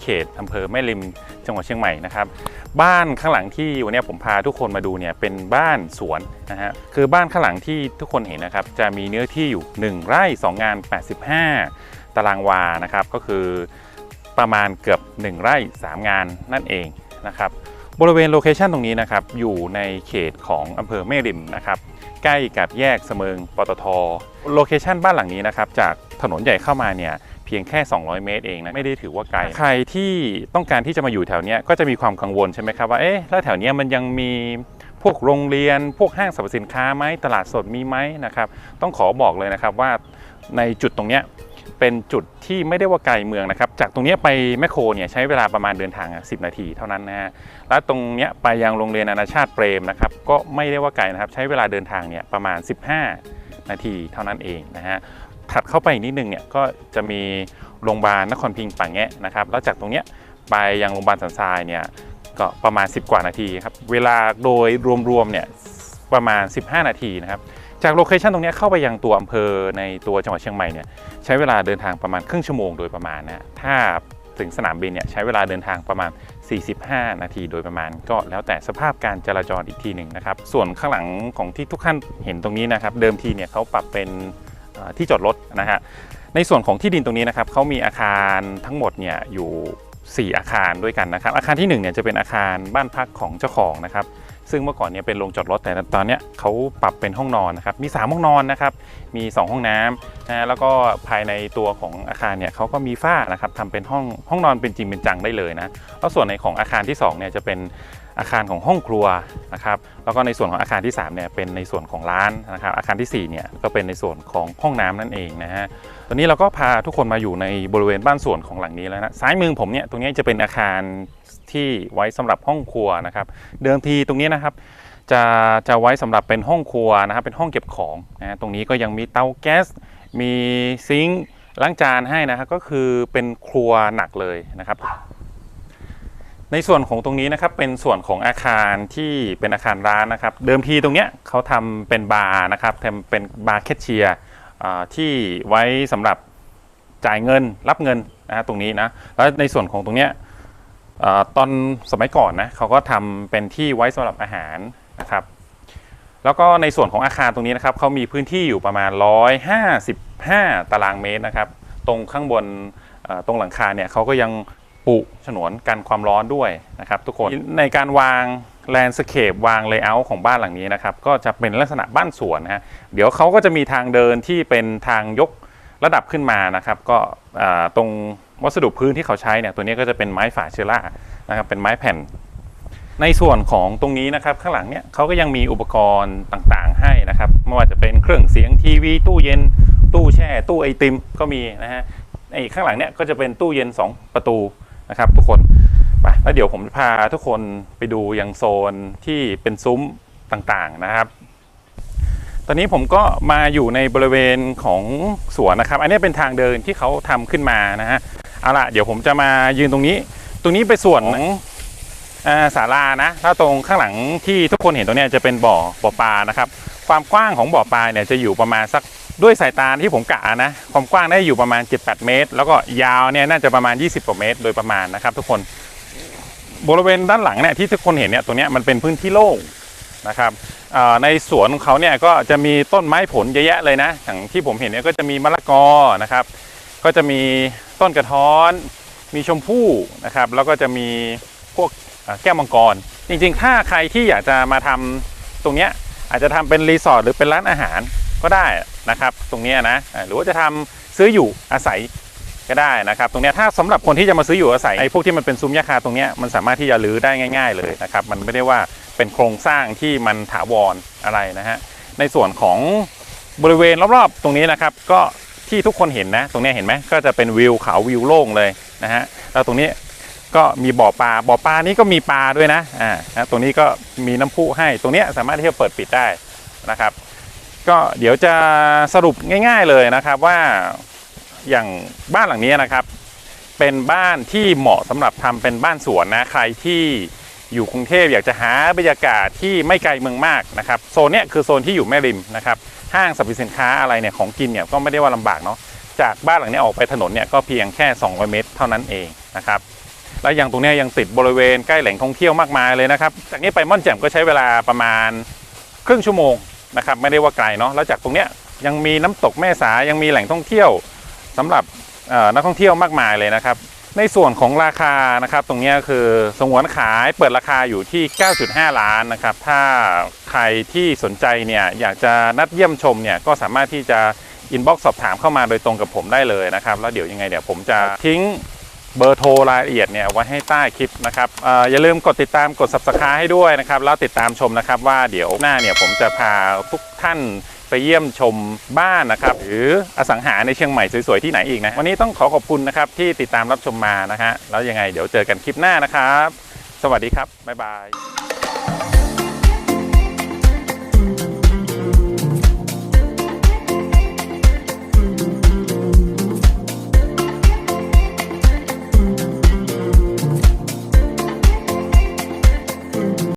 เขตอำเภอแม่ริมจังหวัดเชียงใหม่นะครับ บ้านข้างหลังที่วันนี้ผมพาทุกคนมาดูเนี่ยเป็นบ้านสวนนะฮะคือบ้านข้างหลังที่ทุกคนเห็นนะครับ จะมีเนื้อที่อยู่ 1 ไร่ 2 งาน 85 ตารางวานะครับ ก็คือประมาณเกือบ 1 ไร่ 3 งานนั่นเองนะครับบริเวณโลเคชันตรงนี้นะครับอยู่ในเขตของอำเภอแม่ริมนะครับใกล้กับแยกเสมิงปตทโลเคชันบ้านหลังนี้นะครับจากถนนใหญ่เข้ามาเนี่ย พียงแค่ 200 เมตรเองนะไม่ได้ถือว่าไกล ใครที่ต้องการที่จะมาอยู่แถวเนี้ยก็จะมีความกังวลใช่ไหมครับว่าเอ๊ะแล้วแถวเนี้ยมันยังมีพวกโรงเรียน พวกห้างสรรพสินค้าไหมตลาดสดมีไหมนะครับ ต้องขอบอกเลยนะครับว่าในจุดตรงเนี้ยเป็นจุดที่ไม่ได้ว่าไกลเมืองนะครับ จากตรงเนี้ยไปแมคโครเนี่ยใช้เวลาประมาณเดินทางอะ10 นาทีเท่านั้นนะฮะแล้วตรงเนี้ยไปยังโรงเรียนนานาชาติเปรมนะครับ ก็ไม่ได้ว่าไกลนะครับ ใช้เวลาเดินทางเนี่ยประมาณ 15 นาทีเท่านั้นเองนะฮะ ถัดเข้าไปอีกนิดนึงเนี่ยก็จะมีโรงพยาบาลนครพิงค์ป่าแงะนะครับแล้วจากตรงเนี้ยไปยังโรงพยาบาลสันทรายเนี่ยก็ประมาณ 10 กว่านาทีครับเวลาโดยรวมๆเนี่ยประมาณ 15 นาทีนะครับจากโลเคชันตรงนี้เข้าไปยังตัวอำเภอในตัวจังหวัดเชียงใหม่เนี่ยใช้เวลาเดินทางประมาณครึ่งชั่วโมงโดยประมาณนะถ้าถึงสนามบินเนี่ยใช้เวลาเดินทางประมาณ 45 นาทีโดยประมาณ ก็แล้วแต่สภาพการจราจรอีกทีหนึ่งนะครับ ส่วนข้างหลังของที่ทุกท่านเห็นตรงนี้นะครับ เดิมทีเนี่ยเขาปรับเป็น ที่จอดรถนะฮะในส่วนของที่ดินตรงนี้นะครับเขามีอาคารทั้งหมดเนี่ยอยู่ 4 อาคารด้วยกันนะครับ อาคารที่1เนี่ยจะเป็นอาคารบ้านพักของเจ้าของนะครับ ซึ่งเมื่อก่อนเนี่ยเป็นโรงจอดรถแต่ตอนนี้เขาปรับเป็นห้องนอนนะครับ มี 3 ห้องนอนนะครับ มี 2 ห้องน้ำนะแล้วก็ภายในตัวของอาคารเนี่ยเขาก็มีฝ้านะครับทำเป็นห้องห้องนอนเป็นจริงเป็นจังได้เลยนะแล้วส่วนในของอาคารที่2เนี่ยจะเป็น อาคารของห้องครัวนะครับแล้วก็ในส่วนของอาคารที่3เนี่ยเป็นในส่วนของร้านนะครับอาคารที่4เนี่ยก็เป็นในส่วนของห้องน้ำนั่นเองนะฮะตอนนี้เราก็พาทุกคนมาอยู่ในบริเวณบ้านสวนของหลังนี้แล้วนะซ้ายมือผมเนี่ยตรงนี้จะเป็นอาคารที่ไว้สำหรับห้องครัวนะครับเดิมทีตรงนี้นะครับจะจะไว้สำหรับเป็นห้องครัวนะครับเป็นห้องเก็บของนะตรงนี้ก็ยังมีเตาแก๊สมีซิงค์ล้างจานให้นะครับก็คือเป็นครัวหนักเลยนะครับ ในส่วนของตรงนี้นะครับเป็นส่วนของอาคารที่เป็นอาคารร้านนะครับ เดิมทีตรงเนี้ยเขาทำเป็นบาร์นะครับทำเป็นบาร์แคชเชียร์อ่าที่ไว้สำหรับจ่ายเงินรับเงินนะฮะตรงนี้นะแล้วในส่วนของตรงเนี้ยอ่าตอนสมัยก่อนนะเขาก็ทำเป็นที่ไว้สำหรับอาหารนะครับ แล้วก็ในส่วนของอาคารตรงนี้นะครับเขามีพื้นที่อยู่ประมาณ 155 ตารางเมตรนะครับ ตรงข้างบนเอ่อตรงหลังคาเนี่ยเขาก็ยัง ปุฉนวนกันความร้อนด้วยนะครับ ทุกคนในการวางแลนด์สเคปวางเลเยอร์ของบ้านหลังนี้นะครับ ก็จะเป็นลักษณะบ้านสวนนะฮะเดี๋ยวเขาก็จะมีทางเดินที่เป็นทางยกระดับขึ้นมานะครับ ก็ตรงวัสดุพื้นที่เขาใช้เนี่ยตัวนี้ก็จะเป็นไม้ฝาเชล่านะครับเป็นไม้แผ่น ในส่วนของตรงนี้นะครับ ข้างหลังเนี่ยเขาก็ยังมีอุปกรณ์ต่างๆ ให้นะครับไม่ว่าจะเป็นเครื่องเสียงทีวี ตู้เย็น ตู้แช่ ตู้ไอติมก็มีนะฮะไอ้ข้างหลังเนี่ยก็จะเป็นตู้เย็น 2 ประตู นะครับ ทุกคนไปแล้วเดี๋ยวผมจะพาทุกคนไปดูยังโซนที่เป็นซุ้มต่างๆนะครับ ตอนนี้ผมก็มาอยู่ในบริเวณของสวนนะครับ อันนี้เป็นทางเดินที่เขาทำขึ้นมานะฮะเอาล่ะเดี๋ยวผมจะมายืนตรงนี้ ตรงนี้เป็นส่วนของอ่าศาลานะ ถ้าตรงข้างหลังที่ทุกคนเห็นตรงเนี้ยจะเป็นบ่อบ่อปลานะครับ ความกว้างของบ่อปลาเนี่ยจะอยู่ประมาณสัก ด้วยสายตาที่ผมกะนะความกว้างได้อยู่ประมาณ 7-8 เมตร แล้วก็ยาวเนี่ยน่าจะประมาณ 20กว่าเมตร โดยประมาณนะครับ ทุกคนบริเวณด้านหลังเนี่ยที่ทุกคนเห็นเนี่ยตัวเนี้ยมันเป็นพื้นที่โล่งนะครับในสวนของเขาเนี่ยก็จะมีต้นไม้ผลเยอะแยะเลยนะอย่างที่ผมเห็นเนี่ยก็จะมีมะละกอนะครับ ก็จะมีต้นกระท้อน มีชมพู่นะครับ แล้วก็จะมีพวกแก้วมังกร จริงๆ ถ้าใครที่อยากจะมาทำตรงเนี้ยอาจจะทำเป็นรีสอร์ทหรือเป็นร้านอาหาร ก็ได้นะครับตรงนี้นะหรือว่าจะทำซื้ออยู่อาศัยก็ได้นะครับ ตรงนี้ถ้าสำหรับคนที่จะมาซื้ออยู่อาศัยไอ้พวกที่มันเป็นซุ้มยาคาตรงนี้มันสามารถที่จะรื้อได้ง่าย ๆ เลยนะครับมันไม่ได้ว่าเป็นโครงสร้างที่มันถาวรอะไรนะฮะในส่วนของบริเวณรอบๆ ตรงนี้นะครับ ก็ที่ทุกคนเห็นนะตรงนี้เห็นไหมก็จะเป็นวิวเขาวิวโล่งเลยนะฮะแล้วตรงนี้ก็มีบ่อปลาบ่อปลานี้ก็มีปลาด้วยนะอ่านะตรงนี้ก็มีน้ำพุให้ตรงนี้สามารถที่จะเปิดปิดได้นะครับ ก็เดี๋ยวจะสรุปง่าย ๆเลยนะครับว่าอย่างบ้านหลังนี้นะครับ เป็นบ้านที่เหมาะสำหรับทำเป็นบ้านสวนนะใครที่อยู่กรุงเทพอยากจะหาบรรยากาศที่ไม่ไกลเมืองมากนะครับโซนเนี้ยคือโซนที่อยู่แม่ริมนะครับห้างสรรพสินค้าอะไรเนี่ยของกินเนี่ยก็ไม่ได้ว่าลำบากเนาะจากบ้านหลังนี้ออกไปถนนเนี่ยก็เพียงแค่ 200 เมตร เท่านั้นเองนะครับและยังตรงนี้ยังติดบริเวณใกล้แหล่งท่องเที่ยวมากมายเลยนะครับ จากนี้ไปม่อนแจ่มก็ใช้เวลาประมาณครึ่งชั่วโมง นะครับไม่ได้ว่าไกลเนาะแล้วจากตรงเนี้ยยังมีน้ำตกแม่สายังมีแหล่งท่องเที่ยวสำหรับนักท่องเที่ยวมากมายเลยนะครับ ในส่วนของราคานะครับ ตรงนี้คือสงวนขายเปิดราคาอยู่ที่ 9.5 ล้านนะครับ ถ้าใครที่สนใจเนี่ยอยากจะนัดเยี่ยมชมเนี่ยก็สามารถที่จะอินบ็อกซ์สอบถามเข้ามาโดยตรงกับผมได้เลยนะครับ แล้วเดี๋ยวยังไงเดี๋ยวผมจะทิ้ง เบอร์โทรรายละเอียดเนี่ยไว้ให้ใต้คลิปนะครับเอ่ออย่าลืมกดติดตามกด subscribe ให้ด้วยนะครับ แล้วติดตามชมนะครับว่าเดี๋ยวหน้าเนี่ยผมจะพาทุกท่านไปเยี่ยมชมบ้านนะครับ หรืออสังหาในเชียงใหม่สวยๆที่ไหนอีกนะ วันนี้ต้องขอขอบคุณนะครับที่ติดตามรับชมมานะฮะแล้วยังไงเดี๋ยวเจอกันคลิปหน้านะครับ สวัสดีครับ บ๊ายบาย